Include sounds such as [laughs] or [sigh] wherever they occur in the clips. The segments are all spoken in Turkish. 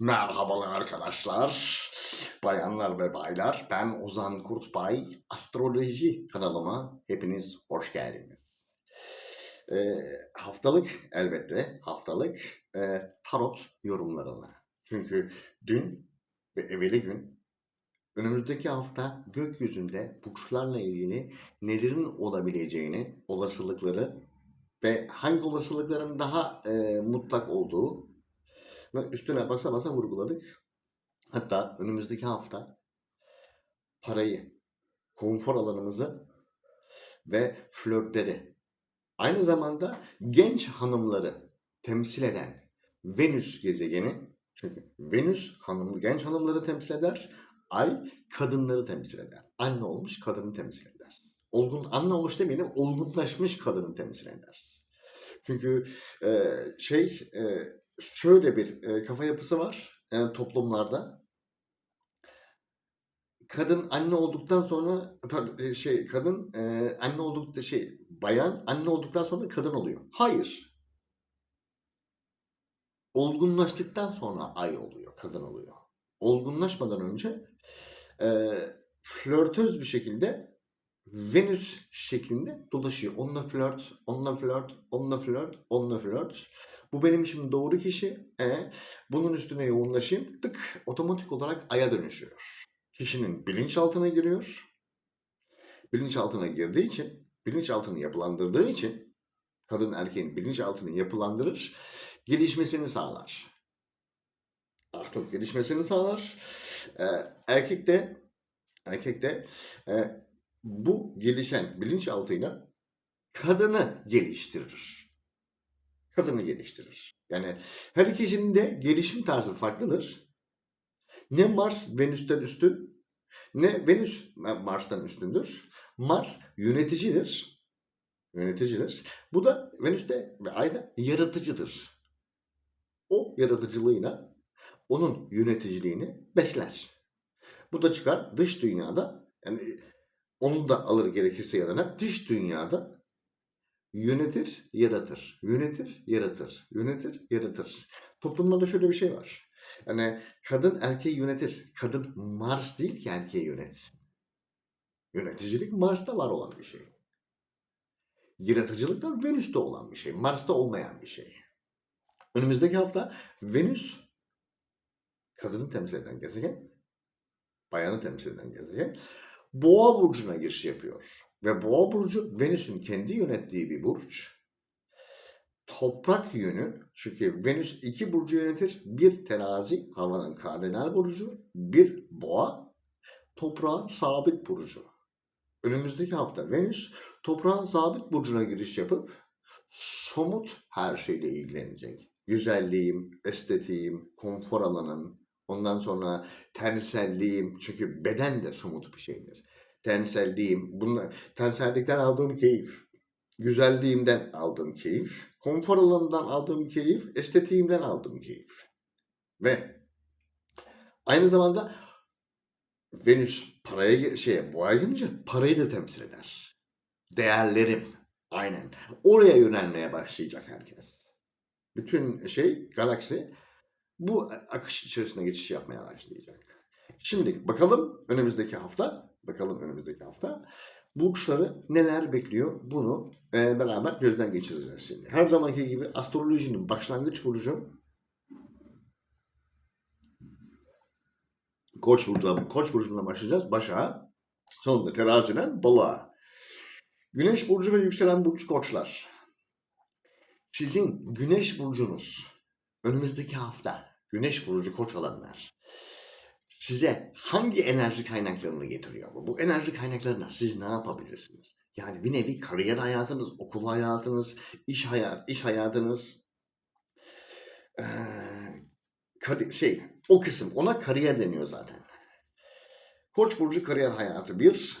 Merhabalar arkadaşlar, bayanlar ve baylar. Ben Ozan Kurtbay. Astroloji kanalıma hepiniz hoş geldiniz. Ee, haftalık elbette haftalık e, tarot yorumlarına. Çünkü dün ve evveli gün önümüzdeki hafta gökyüzünde burçlarla ilgili nelerin olabileceğini, olasılıkları ve hangi olasılıkların daha e, mutlak olduğu üstüne basa basa vurguladık. Hatta önümüzdeki hafta parayı, konfor alanımızı ve flörtleri, aynı zamanda genç hanımları temsil eden Venüs gezegeni, çünkü Venüs hanım, genç hanımları temsil eder, Ay kadınları temsil eder. Anne olmuş kadını temsil eder. Olgun, anne olmuş demeyelim, olgunlaşmış kadını temsil eder. Çünkü e, şey e, şöyle bir e, kafa yapısı var e, toplumlarda. Kadın anne olduktan sonra e, şey kadın e, anne oldukta şey bayan anne olduktan sonra kadın oluyor. Hayır. Olgunlaştıktan sonra ay oluyor, kadın oluyor. Olgunlaşmadan önce e, flörtöz bir şekilde Venüs şeklinde dolaşıyor. Onunla flört, onunla flört, onunla flört, onunla flört. Bu benim şimdi doğru kişi. E, bunun üstüne yoğunlaşayım. Tık otomatik olarak aya dönüşüyor. Kişinin bilinçaltına giriyor. Bilinçaltına girdiği için, bilinçaltını yapılandırdığı için kadın erkeğin bilinçaltını yapılandırır, gelişmesini sağlar. Artık gelişmesini sağlar. E, erkek de erkek de e, bu gelişen bilinçaltıyla kadını geliştirir. Kadını geliştirir. Yani her ikisinin de gelişim tarzı farklıdır. Ne Mars Venüs'ten üstün, ne Venüs Mars'tan üstündür. Mars yöneticidir. Yöneticidir. Bu da Venüs'te ve Ay'da yaratıcıdır. O yaratıcılığıyla onun yöneticiliğini besler. Bu da çıkar dış dünyada yani onu da alır gerekirse yanına dış dünyada yönetir, yaratır. Yönetir, yaratır. Yönetir, yaratır. Toplumlarda şöyle bir şey var. Yani kadın erkeği yönetir. Kadın Mars değil ki erkeği yönetsin. Yöneticilik Mars'ta var olan bir şey. Yaratıcılık da Venüs'te olan bir şey. Mars'ta olmayan bir şey. Önümüzdeki hafta Venüs kadını temsil eden gezegen, bayanı temsil eden gezegen Boğa burcuna giriş yapıyor. Ve Boğa burcu Venüs'ün kendi yönettiği bir burç. Toprak yönü çünkü Venüs iki burcu yönetir. Bir terazi havanın kardinal burcu, bir boğa toprağın sabit burcu. Önümüzdeki hafta Venüs toprağın sabit burcuna giriş yapıp somut her şeyle ilgilenecek. Güzelliğim, estetiğim, konfor alanım, Ondan sonra tenselliğim çünkü beden de somut bir şeydir. Tenselliğim, bunlar, tensellikten aldığım keyif, güzelliğimden aldığım keyif, konfor alanından aldığım keyif, estetiğimden aldığım keyif. Ve aynı zamanda Venüs paraya şeye boğa girince parayı da temsil eder. Değerlerim aynen. Oraya yönelmeye başlayacak herkes. Bütün şey galaksi bu akış içerisine geçiş yapmaya başlayacak. Şimdi bakalım önümüzdeki hafta, bakalım önümüzdeki hafta burçları neler bekliyor bunu e, beraber gözden geçireceğiz şimdi. Her zamanki gibi astrolojinin başlangıç burcu Koç burcundan, Koç burcundan başlayacağız. Başa, sonunda teraziden balığa. Güneş burcu ve yükselen burç koçlar. Sizin güneş burcunuz önümüzdeki hafta güneş burcu koç olanlar size hangi enerji kaynaklarını getiriyor? Bu enerji kaynaklarına siz ne yapabilirsiniz? Yani bir nevi kariyer hayatınız, okul hayatınız, iş hayat, iş hayatınız, ee, şey o kısım ona kariyer deniyor zaten. Koç burcu kariyer hayatı bir,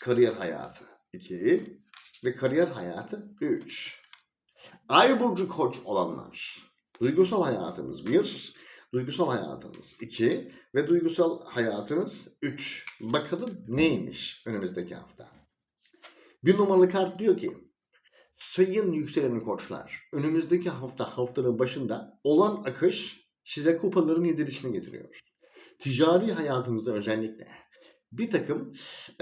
kariyer hayatı iki ve kariyer hayatı üç. Ay burcu koç olanlar duygusal hayatınız bir, duygusal hayatınız iki ve duygusal hayatınız üç. Bakalım neymiş önümüzdeki hafta. Bir numaralı kart diyor ki sayın yükselen koçlar önümüzdeki hafta haftanın başında olan akış size kupaların yedilişini getiriyor. Ticari hayatınızda özellikle bir takım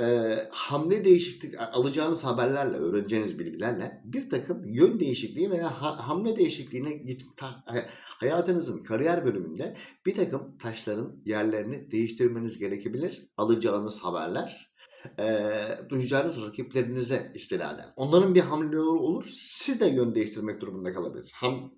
e, hamle değişiklik alacağınız haberlerle, öğreneceğiniz bilgilerle bir takım yön değişikliği veya ha- hamle değişikliğine git ta- e, hayatınızın kariyer bölümünde bir takım taşların yerlerini değiştirmeniz gerekebilir. Alacağınız haberler e, duyacağınız rakiplerinize istinaden. Onların bir hamleleri olur. Siz de yön değiştirmek durumunda kalabilirsiniz. Ham,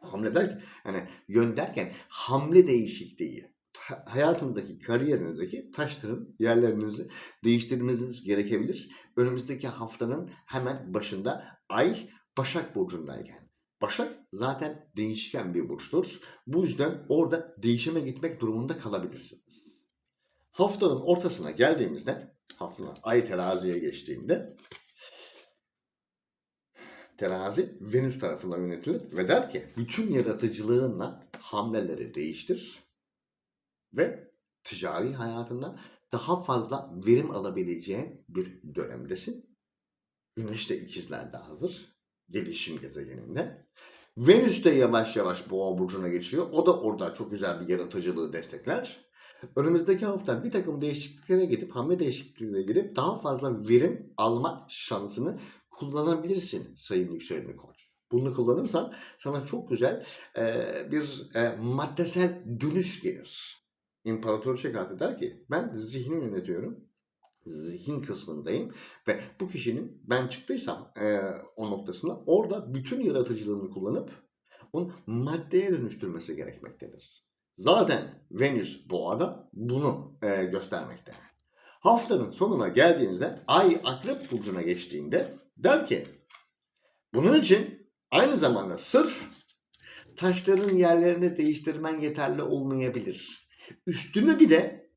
hamle derken, yani yön derken hamle değişikliği ha- hayatınızdaki, kariyerinizdeki taşların yerlerinizi değiştirmeniz gerekebilir. Önümüzdeki haftanın hemen başında Ay Başak Burcu'ndayken. Başak zaten değişken bir burçtur. Bu yüzden orada değişime gitmek durumunda kalabilirsiniz. Haftanın ortasına geldiğimizde, haftanın Ay teraziye geçtiğinde terazi Venüs tarafından yönetilir ve der ki bütün yaratıcılığınla hamleleri değiştir ve ticari hayatında daha fazla verim alabileceğin bir dönemdesin. Güneş de ikizlerde hazır. Gelişim gezegeninde. Venüs de yavaş yavaş boğa burcuna geçiyor. O da orada çok güzel bir yaratıcılığı destekler. Önümüzdeki hafta bir takım değişikliklere gidip, hamle değişikliklerine gidip daha fazla verim alma şansını kullanabilirsin sayın yükseleni koç. Bunu kullanırsan sana çok güzel e, bir e, maddesel dönüş gelir. İmparator kartı der ki ben zihni yönetiyorum. Zihin kısmındayım ve bu kişinin ben çıktıysam e, o noktasında orada bütün yaratıcılığını kullanıp onu maddeye dönüştürmesi gerekmektedir. Zaten Venüs boğada bunu e, göstermekte. Haftanın sonuna geldiğinizde Ay Akrep Burcu'na geçtiğinde der ki bunun için aynı zamanda sırf taşların yerlerini değiştirmen yeterli olmayabilir. Üstüne bir de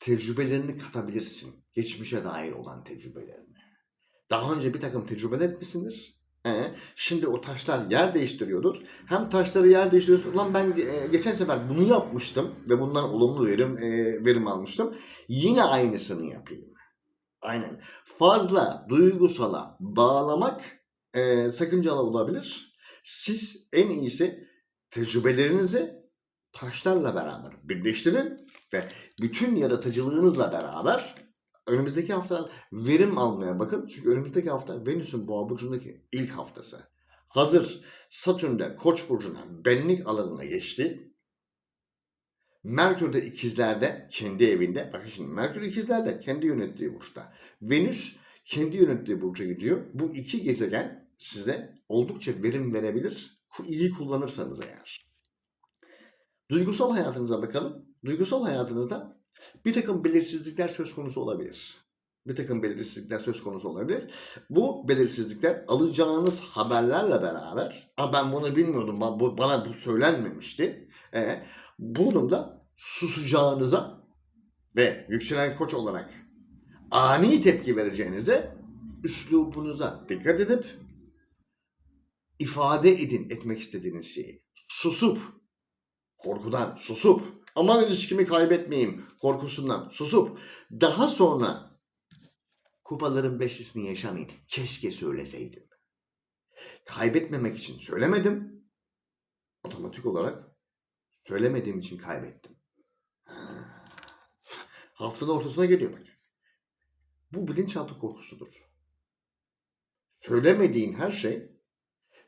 tecrübelerini katabilirsin. Geçmişe dair olan tecrübelerini. Daha önce bir takım tecrübeler etmişsindir. Ee, şimdi o taşlar yer değiştiriyordur. Hem taşları yer değiştiriyorsun. Ulan ben e, geçen sefer bunu yapmıştım ve bundan olumlu verim e, verim almıştım. Yine aynısını yapayım. Aynen. Fazla duygusala bağlamak e, sakıncalı olabilir. Siz en iyisi tecrübelerinizi taşlarla beraber birleştirin ve bütün yaratıcılığınızla beraber önümüzdeki hafta verim almaya bakın. Çünkü önümüzdeki hafta Venüs'ün boğa burcundaki ilk haftası. Hazır Satürn'de Koç burcuna benlik alanına geçti. Merkür de ikizlerde kendi evinde. Bakın şimdi Merkür ikizlerde kendi yönettiği burçta. Venüs kendi yönettiği burca gidiyor. Bu iki gezegen size oldukça verim verebilir. İyi kullanırsanız eğer. Duygusal hayatınıza bakalım. Duygusal hayatınızda bir takım belirsizlikler söz konusu olabilir. Bir takım belirsizlikler söz konusu olabilir. Bu belirsizlikler alacağınız haberlerle beraber, Aa ben bunu bilmiyordum, bana bu söylenmemişti. E, bu durumda susacağınıza ve yükselen koç olarak ani tepki vereceğinize üslubunuza dikkat edip ifade edin etmek istediğiniz şeyi. Susup korkudan susup aman ilişkimi kaybetmeyeyim korkusundan susup daha sonra kupaların beşlisini yaşamayın. Keşke söyleseydim. Kaybetmemek için söylemedim. Otomatik olarak söylemediğim için kaybettim. Ha. Haftanın ortasına geliyor bak. Bu bilinçaltı korkusudur. Söylemediğin her şey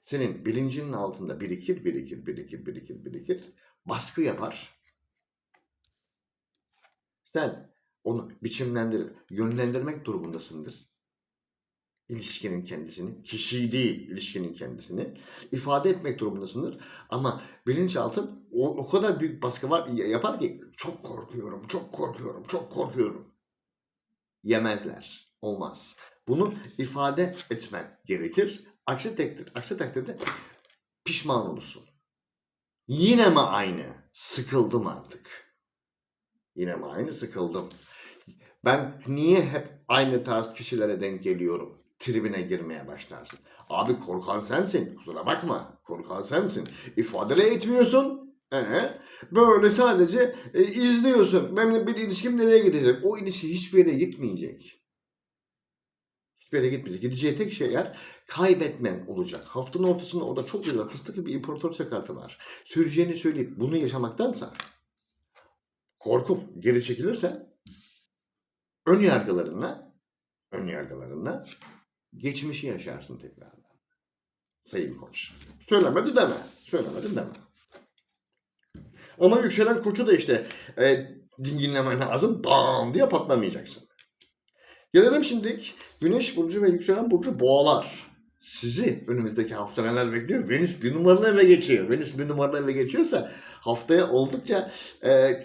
senin bilincinin altında birikir, birikir, birikir, birikir, birikir. Baskı yapar. Sen onu biçimlendirip yönlendirmek durumundasındır. İlişkinin kendisini, kişiyi değil ilişkinin kendisini ifade etmek durumundasındır. Ama bilinçaltın o, o kadar büyük baskı var yapar ki çok korkuyorum, çok korkuyorum, çok korkuyorum. Yemezler. Olmaz. Bunu ifade etmen gerekir. Aksi takdirde, aksi takdirde pişman olursun. Yine mi aynı? Sıkıldım artık. Yine mi aynı? Sıkıldım. Ben niye hep aynı tarz kişilere denk geliyorum? Tribine girmeye başlarsın. Abi korkan sensin. Kusura bakma. Korkan sensin. İfade de etmiyorsun. Ee, böyle sadece e, izliyorsun. Benimle bir ilişkim nereye gidecek? O ilişki hiçbir yere gitmeyecek. Hiçbir yere gitmeyecek. Gideceği tek şey yer kaybetmen olacak. Haftanın ortasında orada çok güzel fıstık gibi imparator kartı var. Süreceğini söyleyip bunu yaşamaktansa korkup geri çekilirse ön yargılarınla ön yargılarınla geçmişi yaşarsın tekrardan. Sayın koç. Söylemedi deme. Söylemedi deme. Ama yükselen koçu da işte e, dinginlemen lazım. Bam diye patlamayacaksın. Gelelim şimdi Güneş burcu ve yükselen burcu boğalar. Sizi önümüzdeki hafta neler bekliyor? Venüs bir numaralı eve geçiyor. Venüs bir numaralı eve geçiyorsa haftaya oldukça e,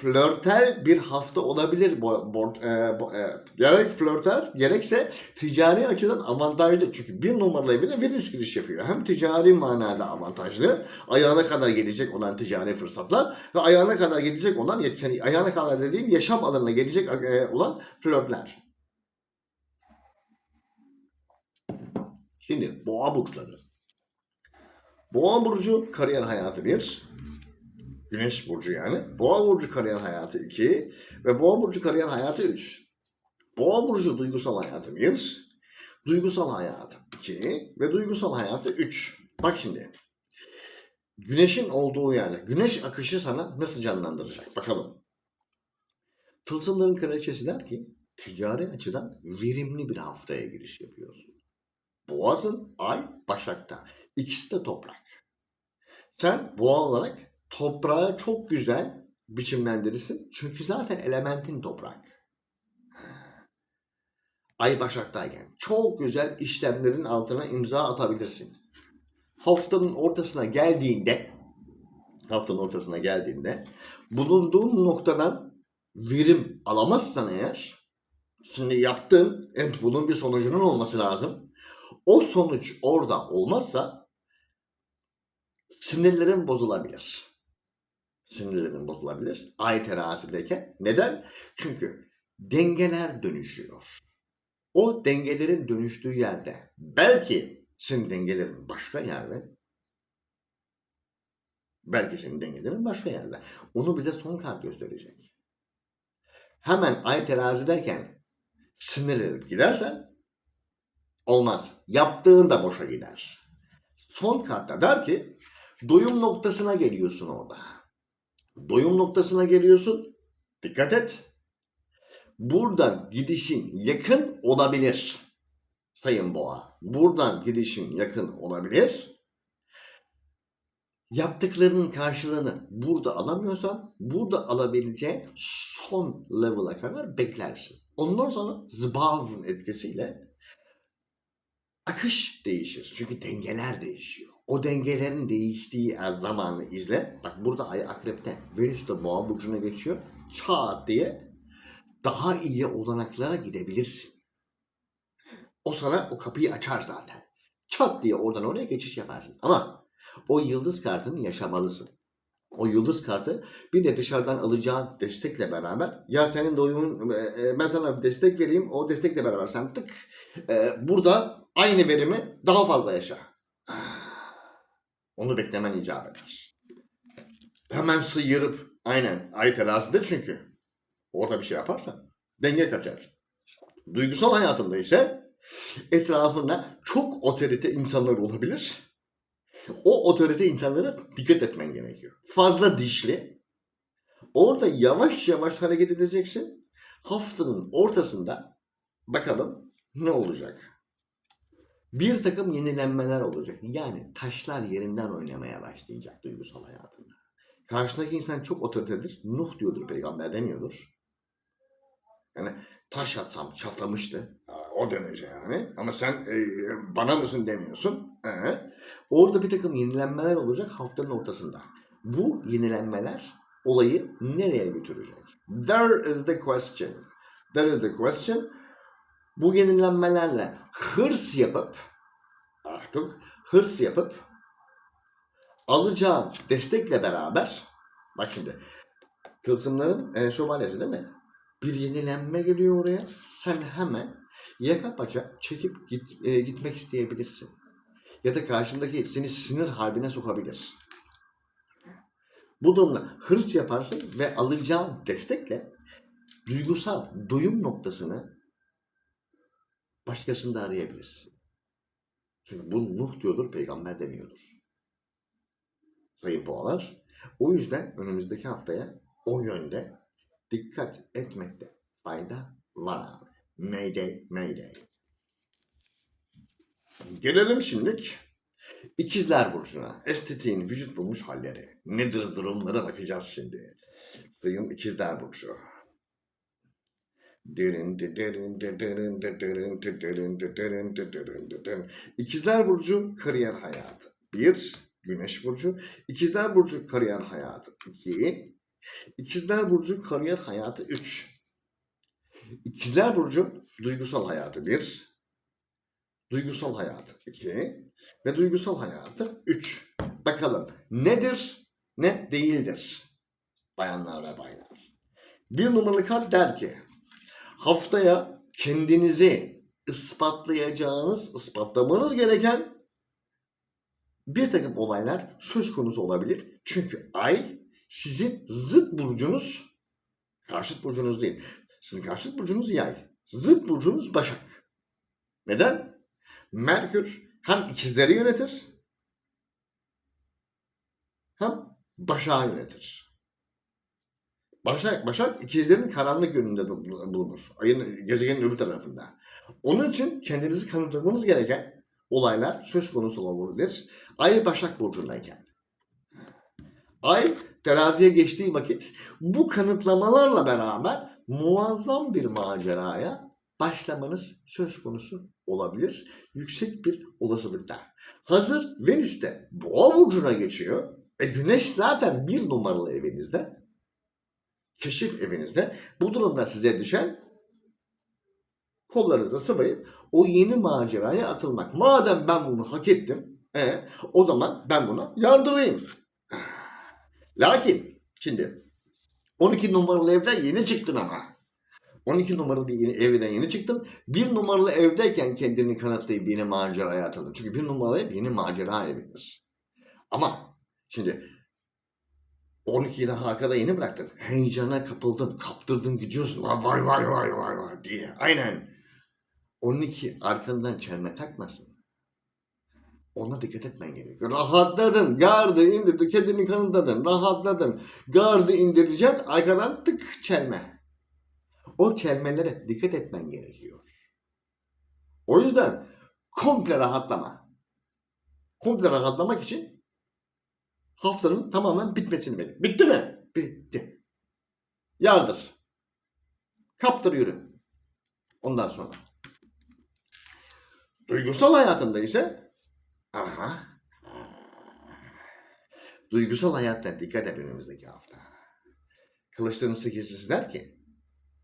flörtel bir hafta olabilir. Bo, bo, e, bo, e, gerek flörtel gerekse ticari açıdan avantajlı. Çünkü bir numaralı evine Venüs giriş yapıyor. Hem ticari manada avantajlı, ayağına kadar gelecek olan ticari fırsatlar ve ayağına kadar gelecek olan, yani ayağına kadar dediğim yaşam alanına gelecek e, olan flörtler. Şimdi boğa burçları. Boğa burcu kariyer hayatı bir. Güneş burcu yani. Boğa burcu kariyer hayatı 2 ve Boğa burcu kariyer hayatı 3. Boğa burcu duygusal hayatı 1, duygusal hayatı 2 ve duygusal hayatı 3. Bak şimdi. Güneşin olduğu yerde güneş akışı sana nasıl canlandıracak? Bakalım. Tılsımların kraliçesi der ki ticari açıdan verimli bir haftaya giriş yapıyorsun. Boğazın ay Başak'ta. İkisi de toprak. Sen boğa olarak toprağı çok güzel biçimlendirirsin. Çünkü zaten elementin toprak. Ay Başak'tayken çok güzel işlemlerin altına imza atabilirsin. Haftanın ortasına geldiğinde haftanın ortasına geldiğinde bulunduğun noktadan verim alamazsan eğer şimdi yaptığın evet bunun bir sonucunun olması lazım. O sonuç orada olmazsa sinirlerin bozulabilir sinirlerin bozulabilir. Ay terazideyken. Neden? Çünkü dengeler dönüşüyor. O dengelerin dönüştüğü yerde belki senin dengelerin başka yerde belki senin dengelerin başka yerde. Onu bize son kart gösterecek. Hemen ay terazideyken sinirlenip gidersen olmaz. Yaptığın da boşa gider. Son kartta der ki doyum noktasına geliyorsun orada doyum noktasına geliyorsun. Dikkat et. Buradan gidişin yakın olabilir. Sayın Boğa. Buradan gidişin yakın olabilir. Yaptıklarının karşılığını burada alamıyorsan burada alabileceğin son level'a kadar beklersin. Ondan sonra zbavın etkisiyle akış değişir. Çünkü dengeler değişiyor. O dengelerin değiştiği zamanı izle. Bak burada ay akrepte. Venüs de boğa burcuna geçiyor. Çat diye daha iyi olanaklara gidebilirsin. O sana o kapıyı açar zaten. Çat diye oradan oraya geçiş yaparsın. Ama o yıldız kartını yaşamalısın. O yıldız kartı bir de dışarıdan alacağın destekle beraber ya senin doyumun ben sana bir destek vereyim o destekle beraber sen tık burada aynı verimi daha fazla yaşa. Onu beklemen icap eder. Hemen sıyırıp aynen ay terazide çünkü orada bir şey yaparsan denge kaçar. Duygusal hayatında ise etrafında çok otorite insanlar olabilir. O otorite insanlara dikkat etmen gerekiyor. Fazla dişli. Orada yavaş yavaş hareket edeceksin. Haftanın ortasında bakalım ne olacak bir takım yenilenmeler olacak. Yani taşlar yerinden oynamaya başlayacak duygusal hayatında. Karşındaki insan çok otoritedir. Nuh diyordur peygamber demiyordur. Yani taş atsam çatlamıştı. O derece yani. Ama sen e, bana mısın demiyorsun. E, orada bir takım yenilenmeler olacak haftanın ortasında. Bu yenilenmeler olayı nereye götürecek? There is the question. There is the question bu yenilenmelerle hırs yapıp artık hırs yapıp alacağın destekle beraber bak şimdi tılsımların e, şövalyesi değil mi? Bir yenilenme geliyor oraya. Sen hemen yaka paça çekip git, e, gitmek isteyebilirsin. Ya da karşındaki seni sinir harbine sokabilir. Bu durumda hırs yaparsın ve alacağın destekle duygusal doyum noktasını Başkasını da arayabilirsin. Çünkü bu Nuh diyordur, peygamber demiyordur. Sayın boğalar. O yüzden önümüzdeki haftaya o yönde dikkat etmekte fayda var abi. Mayday, mayday. Gelelim şimdilik İkizler Burcu'na. Estetiğin vücut bulmuş halleri. Nedir durumlara bakacağız şimdi. Sayın İkizler Burcu. İkizler Burcu kariyer hayatı. Bir, Güneş Burcu. İkizler Burcu kariyer hayatı. İki, İkizler Burcu kariyer hayatı. Üç. İkizler Burcu duygusal hayatı. Bir, duygusal hayatı. iki ve duygusal hayatı. Üç. Bakalım nedir, ne değildir? Bayanlar ve baylar. Bir numaralı kart der ki, haftaya kendinizi ispatlayacağınız, ispatlamanız gereken bir takım olaylar söz konusu olabilir. Çünkü ay sizin zıt burcunuz, karşıt burcunuz değil. Sizin karşıt burcunuz yay. Zıt burcunuz başak. Neden? Merkür hem ikizleri yönetir hem başağı yönetir. Başak, Başak ikizlerin karanlık yönünde bu- bulunur. Ayın gezegenin öbür tarafında. Onun için kendinizi kanıtlamanız gereken olaylar söz konusu olabilir. Ay Başak Burcu'ndayken. Ay teraziye geçtiği vakit bu kanıtlamalarla beraber muazzam bir maceraya başlamanız söz konusu olabilir. Yüksek bir olasılıkta. Hazır Venüs de Boğa Burcu'na geçiyor. E Güneş zaten bir numaralı evinizde. Keşif evinizde. Bu durumda size düşen kollarınıza sıvayıp o yeni maceraya atılmak. Madem ben bunu hak ettim, e, o zaman ben buna yardırayım. Lakin şimdi 12 numaralı evden yeni çıktın ama. 12 numaralı yeni evden yeni çıktın. Bir numaralı evdeyken kendini kanıtlayıp yeni maceraya atıldın. Çünkü bir numaralı ev yeni macera evidir. Ama şimdi 12'yi daha arkada yeni bıraktın. Heyecana kapıldın, kaptırdın gidiyorsun. Vay vay vay vay vay vay diye. Aynen. 12 arkandan çelme takmasın. Ona dikkat etmen gerekiyor. Rahatladın, gardı indirdin, kendini kanıtladın, rahatladın. Gardı indireceksin, arkadan tık çelme. O çelmelere dikkat etmen gerekiyor. O yüzden komple rahatlama. Komple rahatlamak için haftanın tamamen bitmesini bekle. Bitti mi? Bitti. Yardır. Kaptır yürü. Ondan sonra. Duygusal hayatında ise aha duygusal hayatta dikkat et önümüzdeki hafta. Kılıçların sekizcisi der ki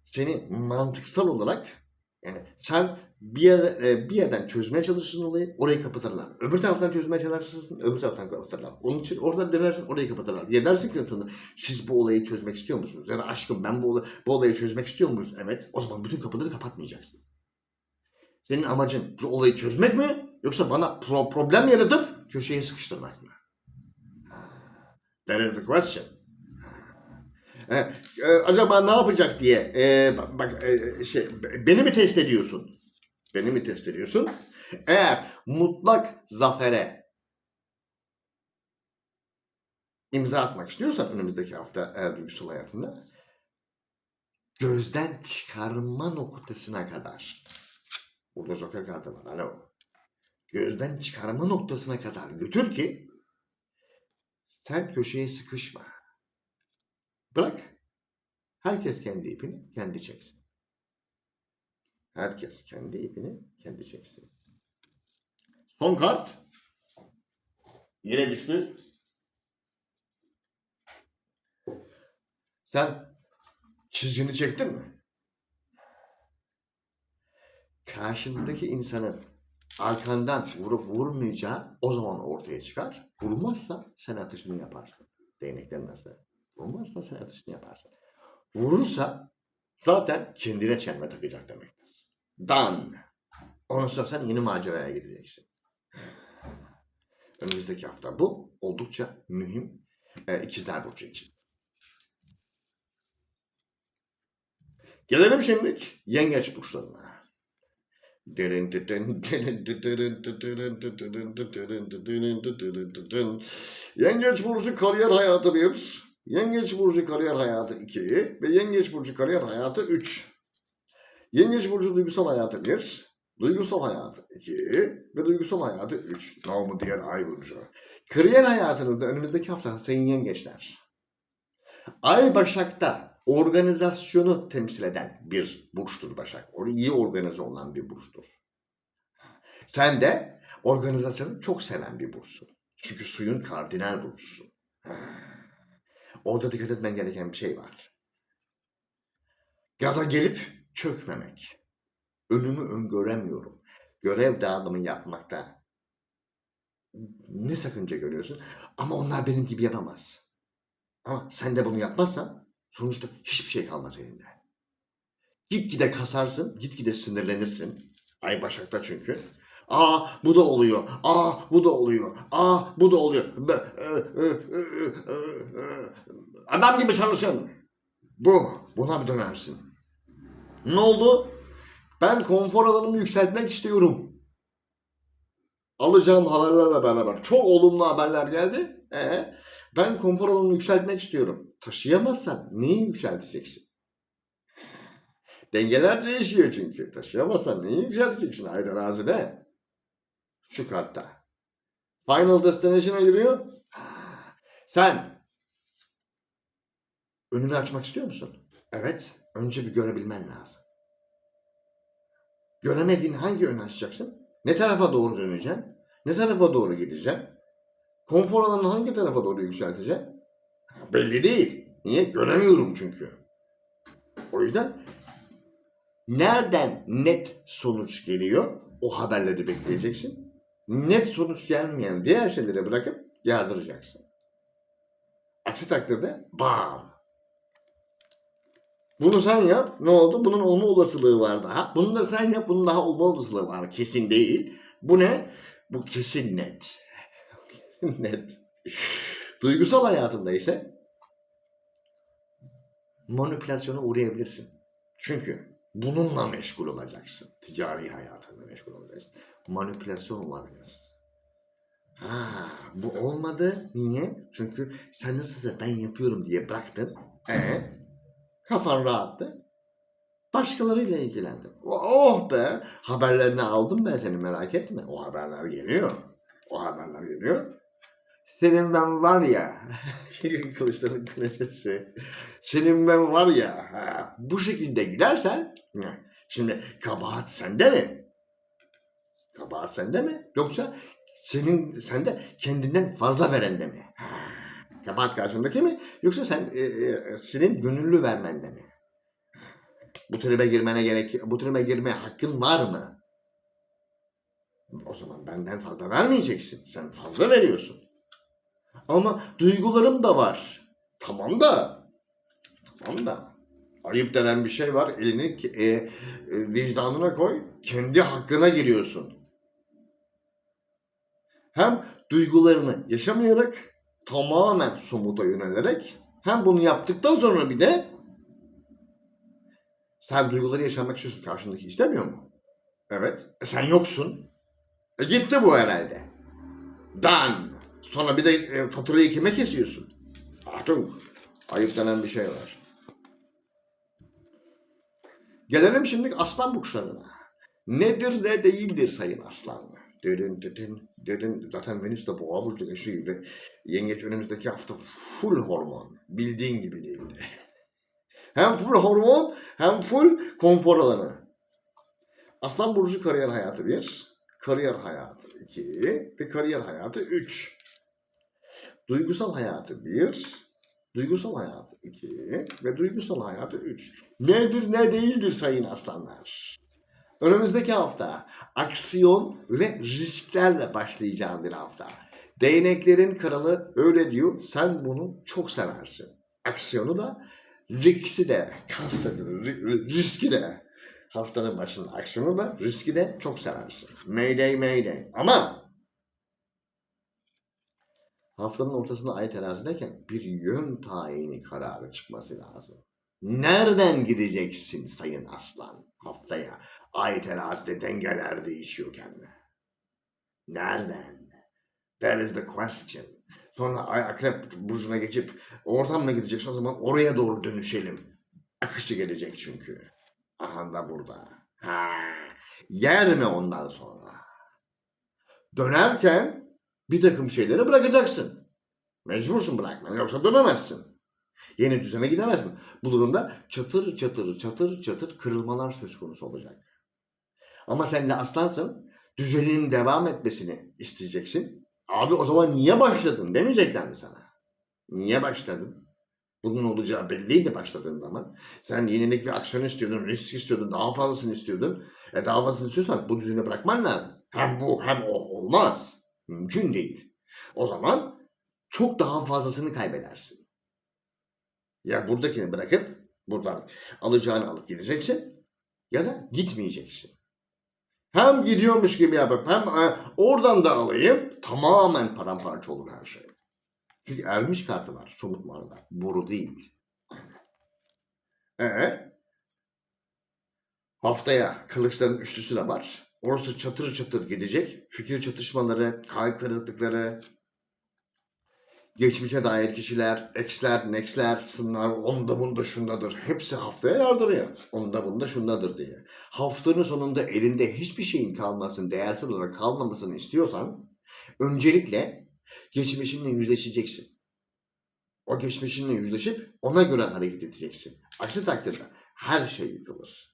seni mantıksal olarak yani sen bir, yer, e, bir yerden çözmeye çalışırsın olayı orayı kapatırlar. Öbür taraftan çözmeye çalışırsın öbür taraftan kapatırlar. Onun için oradan dönersin orayı kapatırlar. Ya dersin ki sonunda siz bu olayı çözmek istiyor musunuz? Ya da aşkım ben bu, olay- bu olayı çözmek istiyor muyuz? Evet. O zaman bütün kapıları kapatmayacaksın. Senin amacın bu olayı çözmek mi? Yoksa bana pro- problem yaratıp köşeye sıkıştırmak mı? That is the question. E, e, acaba ne yapacak diye e, bak, e, şey beni mi test ediyorsun? Beni mi test ediyorsun? Eğer mutlak zafere imza atmak istiyorsan önümüzdeki hafta eğer duygusal hayatında gözden çıkarma noktasına kadar burada joker kartı var. Alo. Gözden çıkarma noktasına kadar götür ki sen köşeye sıkışma. Bırak. Herkes kendi ipini kendi çeksin. Herkes kendi ipini kendi çeksin. Son kart. Yine düştü. Sen çizgini çektin mi? Karşındaki insanın arkandan vurup vurmayacağı o zaman ortaya çıkar. Vurmazsa sen atışını yaparsın. Değnekten nasıl? Vurmazsa sen atışını yaparsın. Vurursa zaten kendine çelme takacak demektir. Ondan sonra sen yeni maceraya gideceksin. Önümüzdeki hafta bu oldukça mühim e, ikizler burcu için. Gelelim şimdi yengeç burçlarına. Yengeç burcu kariyer hayatı 1, Yengeç burcu kariyer hayatı 2 ve Yengeç burcu kariyer hayatı 3. Yengeç burcu duygusal hayatı 1, duygusal hayatı 2 ve duygusal hayatı 3. Namı diğer ay burcu. Kariyer hayatınızda önümüzdeki hafta sayın yengeçler. Ay Başak'ta organizasyonu temsil eden bir burçtur Başak. O iyi organize olan bir burçtur. Sen de organizasyonu çok seven bir burçsun. Çünkü suyun kardinal burcusun. Orada dikkat etmen gereken bir şey var. Gaza gelip çökmemek. Önümü öngöremiyorum. Görev dağılımı yapmakta ne sakınca görüyorsun? Ama onlar benim gibi yapamaz. Ama sen de bunu yapmazsan sonuçta hiçbir şey kalmaz elinde. Gitgide kasarsın, gitgide sinirlenirsin. Ay Başak'ta çünkü. Aa bu da oluyor. Aa bu da oluyor. Aa bu da oluyor. E, e, e. Adam gibi çalışın. Bu. Buna bir dönersin. Ne oldu? Ben konfor alanımı yükseltmek istiyorum. Alacağım haberlerle beraber çok olumlu haberler geldi. Ee, ben konfor alanımı yükseltmek istiyorum. Taşıyamazsan neyi yükselteceksin? Dengeler değişiyor çünkü. Taşıyamazsan neyi yükselteceksin? Ay terazide. Şu kartta. Final Destination'a giriyor. Sen önünü açmak istiyor musun? Evet. Önce bir görebilmen lazım. Göremediğin hangi önü açacaksın? Ne tarafa doğru döneceksin? Ne tarafa doğru gideceksin? Konfor alanını hangi tarafa doğru yükselteceksin? Belli değil. Niye? Göremiyorum çünkü. O yüzden nereden net sonuç geliyor? O haberleri bekleyeceksin. Net sonuç gelmeyen diğer şeyleri bırakıp yardıracaksın. Aksi takdirde bam. Bunu sen yap. Ne oldu? Bunun olma olasılığı var daha. Bunu da sen yap. Bunun daha olma olasılığı var. Kesin değil. Bu ne? Bu kesin net. [laughs] Net. Duygusal hayatında ise manipülasyona uğrayabilirsin. Çünkü bununla meşgul olacaksın. Ticari hayatında meşgul olacaksın. Manipülasyon olabilir. Ha, bu olmadı. Niye? Çünkü sen nasılsa ben yapıyorum diye bıraktın. E kafan rahattı. Başkalarıyla ilgilendim. Oh be! Haberlerini aldım ben seni merak etme. O haberler geliyor. O haberler geliyor. Senin ben var ya, [laughs] kılıçların kraliçesi, senin ben var ya, ha, bu şekilde gidersen, şimdi kabahat sende mi? Kabahat sende mi? Yoksa senin sende kendinden fazla verende mi? Ha, kabahat karşındaki mi? Yoksa sen e, e, senin gönüllü vermende mi? Bu tribe girmene gerek, bu tribe girmeye hakkın var mı? O zaman benden fazla vermeyeceksin. Sen fazla veriyorsun. Ama duygularım da var. Tamam da. Tamam da. Ayıp denen bir şey var. Elini e, e, vicdanına koy. Kendi hakkına giriyorsun. Hem duygularını yaşamayarak tamamen somuta yönelerek hem bunu yaptıktan sonra bir de sen duyguları yaşamak istiyorsun. Karşındaki istemiyor mu? Evet. E sen yoksun. E gitti bu herhalde. Dan. Sonra bir de e, faturayı kime kesiyorsun? Artık ayıp denen bir şey var. Gelelim şimdi aslan burçlarına. Nedir ne değildir sayın aslan? Derin derin derin. Zaten Venüs de boğa burcu yaşıyor ve yengeç önümüzdeki hafta full hormon. Bildiğin gibi değil. [laughs] hem full hormon hem full konfor alanı. Aslan burcu kariyer hayatı 1, kariyer hayatı 2 ve kariyer hayatı 3. Duygusal hayatı 1, duygusal hayatı 2 ve duygusal hayatı 3. Nedir ne değildir sayın aslanlar? Önümüzdeki hafta aksiyon ve risklerle başlayacağın bir hafta. Değneklerin kralı öyle diyor. Sen bunu çok seversin. Aksiyonu da, riski de, riski de. Haftanın başında aksiyonu da, riski de çok seversin. Mayday mayday. Ama haftanın ortasında ay terazideyken bir yön tayini kararı çıkması lazım. Nereden gideceksin sayın aslan haftaya? Ay terazide dengeler değişiyor kendine. Nereden? That is the question. Sonra ay akrep burcuna geçip oradan mı gideceksin o zaman oraya doğru dönüşelim. Akışı gelecek çünkü. Aha da burada. Ha. Yer mi ondan sonra? Dönerken bir takım şeyleri bırakacaksın. Mecbursun bırakmaya yoksa dönemezsin. Yeni düzene gidemezsin. Bu durumda çatır çatır çatır çatır kırılmalar söz konusu olacak. Ama sen de aslansın düzeninin devam etmesini isteyeceksin. Abi o zaman niye başladın demeyecekler mi sana? Niye başladın? Bunun olacağı belliydi başladığın zaman. Sen yenilik ve aksiyon istiyordun, risk istiyordun, daha fazlasını istiyordun. E daha fazlasını istiyorsan bu düzeni bırakman lazım. Hem bu hem o olmaz. Mümkün değil. O zaman çok daha fazlasını kaybedersin. Ya buradakini bırakıp buradan alacağını alıp gideceksin ya da gitmeyeceksin. Hem gidiyormuş gibi yapıp hem e, oradan da alayım tamamen paramparça olur her şey. Çünkü ermiş kartı var somut manada. Boru değil. E haftaya kılıçların üçlüsü de var. Orası çatır çatır gidecek. Fikir çatışmaları, kalp kırıklıkları, geçmişe dair kişiler, eksler, nexler, şunlar, onda bunda şundadır. Hepsi haftaya yardırıyor. Onda bunda şundadır diye. Haftanın sonunda elinde hiçbir şeyin kalmasın, değersiz olarak kalmamasını istiyorsan öncelikle geçmişinle yüzleşeceksin. O geçmişinle yüzleşip ona göre hareket edeceksin. Aksi takdirde her şey yıkılır.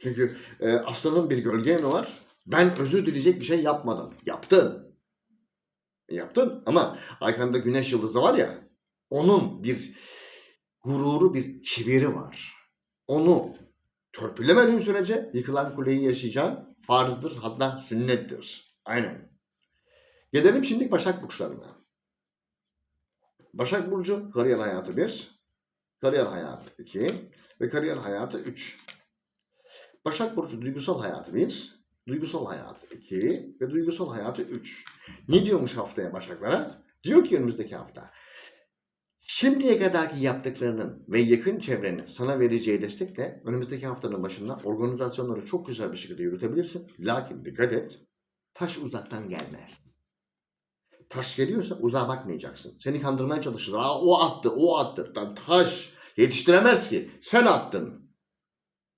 Çünkü e, aslanın bir gölge yanı var. Ben özür dileyecek bir şey yapmadım. Yaptın. Yaptın ama arkanda güneş yıldızı var ya onun bir gururu bir kibiri var. Onu törpülemediğin sürece yıkılan kuleyi yaşayacağın farzdır hatta sünnettir. Aynen. Gelelim şimdi Başak Burçlarına. Başak Burcu kariyer hayatı 1, kariyer hayatı 2 ve kariyer hayatı 3. Başak Burcu duygusal hayatı 1, duygusal hayatı 2 ve duygusal hayatı 3. Ne diyormuş haftaya Başaklara? Diyor ki önümüzdeki hafta. Şimdiye kadarki yaptıklarının ve yakın çevrenin sana vereceği destekle önümüzdeki haftanın başında organizasyonları çok güzel bir şekilde yürütebilirsin. Lakin dikkat et, taş uzaktan gelmez. Taş geliyorsa uzağa bakmayacaksın. Seni kandırmaya çalışır. Aa, o attı, o attı. Taş yetiştiremez ki. Sen attın.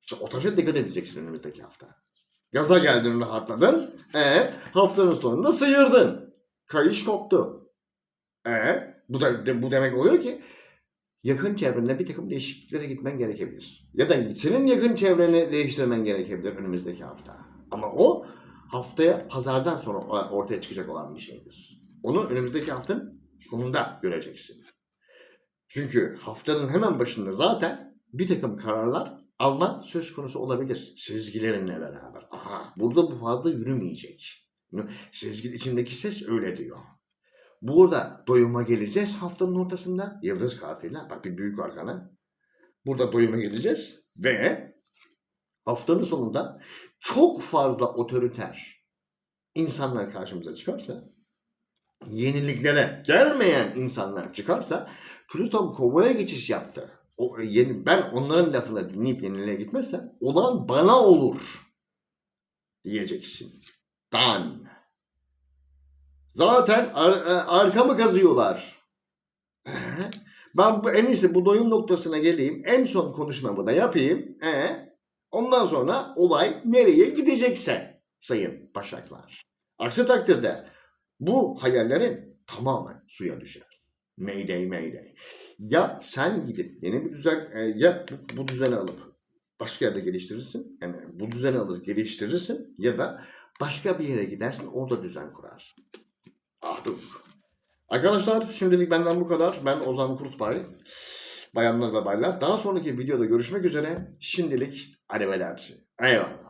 İşte o taşa dikkat edeceksin önümüzdeki hafta. Gaza geldin, rahatladın. E haftanın sonunda sıyırdın. Kayış koptu. E bu da bu demek oluyor ki yakın çevrende bir takım değişikliklere gitmen gerekebilir. Ya da senin yakın çevreni değiştirmen gerekebilir önümüzdeki hafta. Ama o haftaya pazardan sonra ortaya çıkacak olan bir şeydir. Onu önümüzdeki haftanın sonunda göreceksin. Çünkü haftanın hemen başında zaten bir takım kararlar alma söz konusu olabilir. Sezgilerinle beraber. Aha burada bu fazla yürümeyecek. Sezgi içindeki ses öyle diyor. Burada doyuma geleceğiz haftanın ortasında. Yıldız kartıyla. Bak bir büyük arkana. Burada doyuma geleceğiz. Ve haftanın sonunda çok fazla otoriter insanlar karşımıza çıkarsa yeniliklere gelmeyen insanlar çıkarsa Plüton kovaya geçiş yaptı. O, yeni, ben onların lafını dinleyip yeniliğe gitmezsem olan bana olur diyeceksin. Dan. Zaten ar- e, arkamı kazıyorlar. Ben bu, en iyisi bu doyum noktasına geleyim. En son konuşmamı da yapayım. E, ondan sonra olay nereye gidecekse sayın başaklar. Aksi takdirde bu hayallerin tamamen suya düşer. Mayday mayday. Ya sen gidip yeni bir düzen e, ya bu, bu düzeni alıp başka yerde geliştirirsin. Yani bu düzeni alır geliştirirsin ya da başka bir yere gidersin orada düzen kurarsın. Ah dur. Arkadaşlar şimdilik benden bu kadar. Ben Ozan Kurtbay. Bayanlar ve baylar. Daha sonraki videoda görüşmek üzere. Şimdilik arrivederci. Eyvallah.